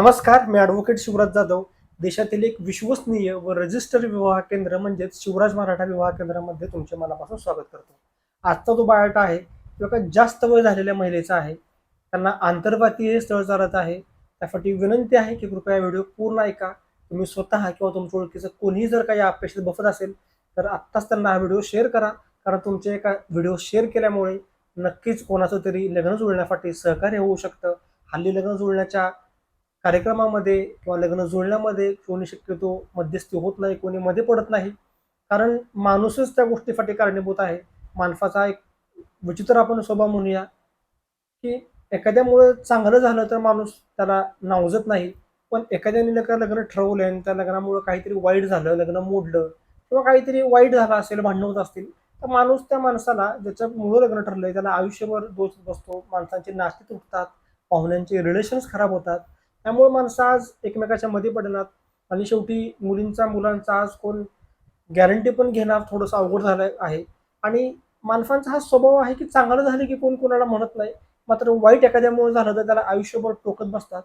नमस्कार मी ॲडव्होकेट शिवराज जाधव. देशातील एक विश्वसनीय व रजिस्टर विवाह केंद्र म्हणजेच शिवराज मराठा विवाह केंद्रामध्ये तुमचे मनापासून स्वागत करतो. आजचा जो बायोटा आहे तो एका जास्त वय झालेल्या महिलेचा आहे. त्यांना आंतरपातीय स्थळ चालत आहे. त्यासाठी विनंती आहे की कृपया व्हिडिओ पूर्ण ऐका. तुम्ही स्वतः किंवा तुमच्या ओळखीचं कोणीही जर काही अपेक्षित बसत असेल तर आत्ताच त्यांना हा व्हिडिओ शेअर करा. कारण तुमचे एका व्हिडिओ शेअर केल्यामुळे नक्कीच कोणाचं तरी लग्न जुळण्यासाठी सहकार्य होऊ शकतं. हल्ली लग्न जुळण्याच्या कार्यक्रमामध्ये किंवा लग्न जुळण्यामध्ये कोणी शक्यतो मध्यस्थी होत नाही कोणी मध्ये पडत नाही. कारण माणूसच त्या गोष्टीसाठी कारणीभूत आहे. माणसाचा एक विचित्र आपण स्वभाव म्हणूया की एखाद्यामुळे चांगलं झालं तर माणूस त्याला नावजत नाही. पण एखाद्याने लग्न लग्न ठरवलं आणि त्या लग्नामुळे काहीतरी वाईट झालं लग्न मोडलं किंवा काहीतरी वाईट झालं असेल भांडण होत असतील तर माणूस त्या माणसाला ज्याच्यामुळं लग्न ठरलंय त्याला आयुष्यभर दोष बसतो. माणसांची नाती तुटतात पाहुण्यांचे रिलेशन्स खराब होतात. त्यामुळे माणसं आज एकमेकाच्या मध्ये पडणार. आणि शेवटी मुलींचा मुलांचा आज कोण गॅरंटी पण घेणार थोडंसं अवघड झालं आहे. आणि माणसांचा हा स्वभाव आहे की चांगलं झालं की कोण कोणाला म्हणत नाही. मात्र वाईट एखाद्यामुळे झालं तर त्याला आयुष्यभर टोकत बसतात.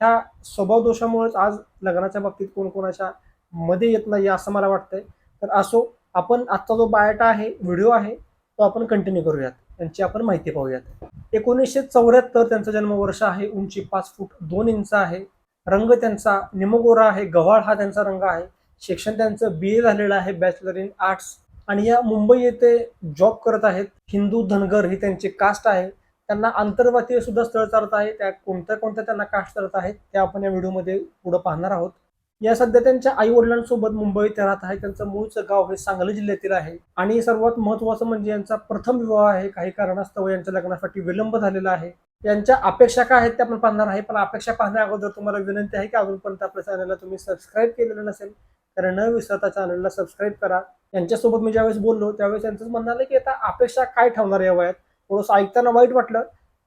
ह्या स्वभाव दोषामुळेच आज लग्नाच्या बाबतीत कोण कोणाच्या मध्ये येत नाही असं मला वाटतंय. तर असो आपण आजचा जो बायोटा आहे व्हिडिओ आहे तो आपण कंटिन्यू करूयात. त्यांची आपण माहिती पाहूयात. एकोणीसशे चौऱ्याहत्तर त्यांचं जन्मवर्ष आहे. उंची पाच फूट दोन इंच आहे. रंग त्यांचा निमगोरा आहे. गव्हाळ हा त्यांचा रंग आहे. शिक्षण त्यांचं बी ए झालेलं आहे. बॅचलर इन आर्ट्स आणि या मुंबई येथे जॉब करत आहेत. हिंदू धनगर ही त्यांची कास्ट आहे. त्यांना आंतरवातीय सुद्धा स्थळ चालत आहे. त्या कोणत्या कोणत्या त्यांना कास्ट चालत आहेत त्या आपण या व्हिडिओमध्ये पुढे पाहणार आहोत. या सध्या त्यांच्या आई वडिलांसोबत मुंबईत राहत आहे. त्यांचं मूळचं गाव हे सांगली जिल्ह्यातील आहे. आणि सर्वात महत्वाचं म्हणजे यांचा प्रथम विवाह आहे. काही कारणास्तव यांच्या लग्नासाठी विलंब झालेला आहे. यांच्या अपेक्षा काय आहेत ते आपण पाहणार आहे. पण अपेक्षा पाहण्या अगोदर तुम्हाला विनंती आहे की अजूनपर्यंत आपल्या चॅनलला तुम्ही सबस्क्राईब केलेलं नसेल तर न विसरता चॅनलला सबस्क्राईब करा. यांच्यासोबत मी ज्यावेळेस बोललो त्यावेळेस यांचंच म्हणणार की आता अपेक्षा काय ठेवणार या वयात? थोडंसं ऐकताना वाईट वाटलं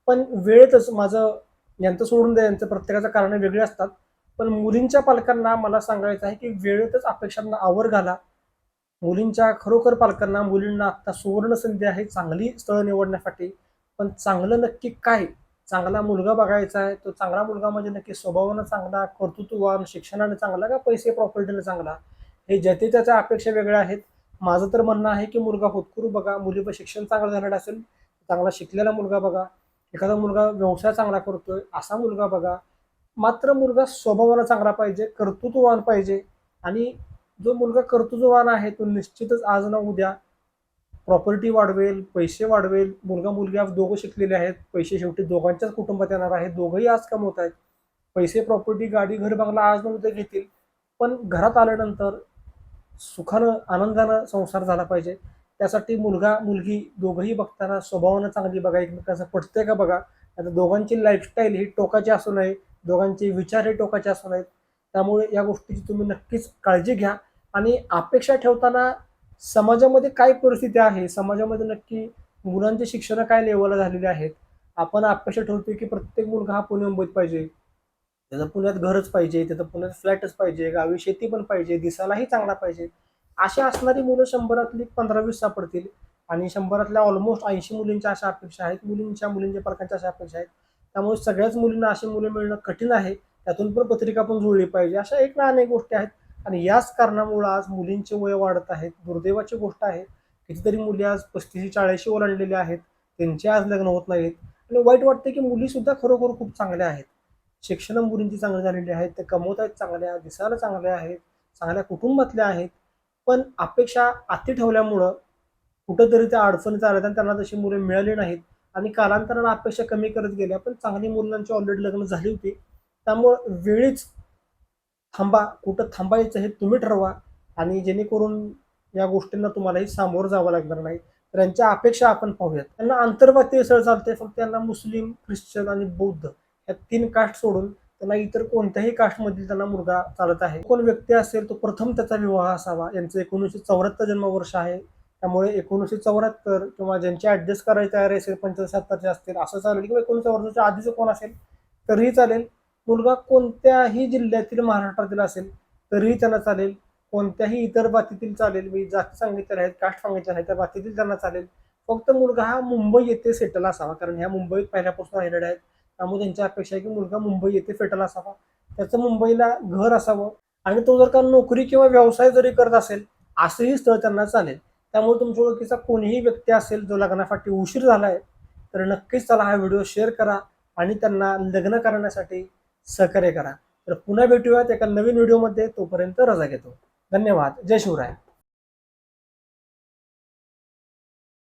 पण वेळेतच माझं यांचं सोडून द्या. यांचं प्रत्येकाचं कारण वेगळे असतात. पण मुलींच्या पालकांना मला सांगायचं आहे की वेळेतच अपेक्षांना आवर घाला. मुलींच्या खरोखर पालकांना मुलींना आता सुवर्ण संधी आहे चांगली स्थळं निवडण्यासाठी. पण चांगलं नक्की काय? चांगला मुलगा बघायचा आहे तो चांगला मुलगा म्हणजे नक्की स्वभावानं चांगला कर्तृत्ववान शिक्षणाने चांगला का पैसे प्रॉपर्टीने चांगला? हे ज्याचे त्याच्या अपेक्षा वेगळ्या आहेत. माझं तर म्हणणं आहे की मुलगा होतकरू बघा. मुलीचं शिक्षण चांगलं झालेलं असेल चांगला शिकलेला मुलगा बघा. एखादा मुलगा व्यवसाय चांगला करतोय असा मुलगा बघा. मात्र मुलगा स्वभावाला चांगला पाहिजे कर्तृत्ववान पाहिजे आणि जो मुलगा कर्तृत्ववान आहे तो निश्चितच आज ना उद्या प्रॉपर्टी वाढवेल पैसे वाढवेल मुलगा मुलगी आज दोघं शिकलेले आहेत पैसे शेवटी दोघांच्याच कुटुंबात येणार आहेत दोघंही आज कमवत आहेत. पैसे प्रॉपर्टी गाडी घर बंगला आज ना उद्या घेतील. पण घरात आल्यानंतर सुखानं आनंदानं संसार झाला पाहिजे. त्यासाठी मुलगा मुलगी दोघंही बघताना स्वभावानं चांगली बघा एकमेकांचं पटतंय का बघा? आता दोघांची लाईफस्टाईल ही टोकाची असू नये दोघांचे विचार हे टोकाचे असणार आहेत त्यामुळे या गोष्टीची तुम्ही नक्कीच काळजी घ्या. आणि अपेक्षा ठेवताना समाजामध्ये काय परिस्थिती आहे? समाजामध्ये नक्की मुलांचे शिक्षण काय लेवलला झालेले आहेत? आपण अपेक्षा ठेवतोय की प्रत्येक मुलगा हा पुणे मुंबईत पाहिजे. त्याचं पुण्यात घरच पाहिजे त्याचं पुण्यात फ्लॅटच पाहिजे गावी शेती पण पाहिजे दिसायलाही चांगला पाहिजे. अशी असणारी मुलं शंभरातली पंधरा वीस सापडतील. आणि शंभरातल्या ऑलमोस्ट ऐंशी मुलींच्या अशा अपेक्षा आहेत. मुलींच्या मुलींच्या पालकांच्या अशा अपेक्षा आहेत. त्यामुळे सगळ्याच मुलींना अशी मुलं मिळणं कठीण आहे. त्यातून पण पत्रिका पण जुळली पाहिजे. अशा एक ना अनेक गोष्टी आहेत. आणि याच कारणामुळं आज मुलींचे वय वाढत आहेत. दुर्दैवाची गोष्ट आहे. कितीतरी मुली आज पस्तीशी चाळीशी ओलांडलेल्या आहेत. त्यांचे आज लग्न होत नाहीत. आणि वाईट वाटते की मुलीसुद्धा खरोखर खूप चांगल्या आहेत. शिक्षण मुलींची चांगली झालेली आहेत. ते कमवत आहेत चांगल्या दिसायला चांगल्या आहेत. चांगल्या कुटुंबातल्या आहेत. पण अपेक्षा अति ठेवल्यामुळं कुठंतरी त्या अडचणीत आल्या आणि त्यांना तशी मुलं मिळाली नाहीत. आणि कालांतरानं अपेक्षा कमी करत गेल्या पण चांगली मुलांची ऑलरेडी लग्न झाली होती. त्यामुळं वेळीच थांबा कुठं थांबायचं हे तुम्ही ठरवा आणि जेणेकरून या गोष्टींना तुम्हालाही सामोरं जावं लागणार नाही. तर यांच्या अपेक्षा आपण पाहूयात. त्यांना आंतरवातीय सळ चालते फक्त त्यांना मुस्लिम ख्रिश्चन आणि बौद्ध या तीन कास्ट सोडून त्यांना इतर कोणत्याही कास्टमधील त्यांना मुलगा चालत आहे. कोण व्यक्ती असेल तो प्रथम त्याचा विवाह असावा. यांचं एकोणीसशे चौऱ्याहत्तर जन्मवर्ष आहे. त्यामुळे एकोणीसशे चौऱ्याहत्तर किंवा ज्यांचे ऍडजस्ट करायची तयारी असेल पंच्याहत्तरचे असतील असं चालेल किंवा एकोणीसशे वर्षाच्या आधीचं कोण असेल तरीही चालेल. मुलगा कोणत्याही जिल्ह्यातील महाराष्ट्रातील असेल तरीही त्यांना चालेल. कोणत्याही इतर बातीतील चालेल. मी जाती सांगितलेल्या आहेत कास्ट सांगितल्या आहेत त्या बातीतील त्यांना चालेल. फक्त मुलगा हा मुंबई येथे सेटल असावा कारण ह्या मुंबईत पहिल्यापासून राहिलेल्या आहेत त्यामुळे त्यांची अपेक्षा आहे की मुलगा मुंबई येथे सेटल असावा. त्याचं मुंबईला घर असावं. आणि तो जर का नोकरी किंवा व्यवसाय जरी करत असेल असंही स्थळ त्यांना चालेल. त्यामुळे तुमच्या ओळखीचा कोणीही व्यक्ती असेल जो लग्नासाठी उशीर झालाय तर नक्कीच त्याला हा व्हिडिओ शेअर करा आणि त्यांना लग्न करण्यासाठी सहकार्य करा. तर पुन्हा भेटूयात एका नवीन व्हिडिओमध्ये. तोपर्यंत रजा घेतो. धन्यवाद. जय शिवराय.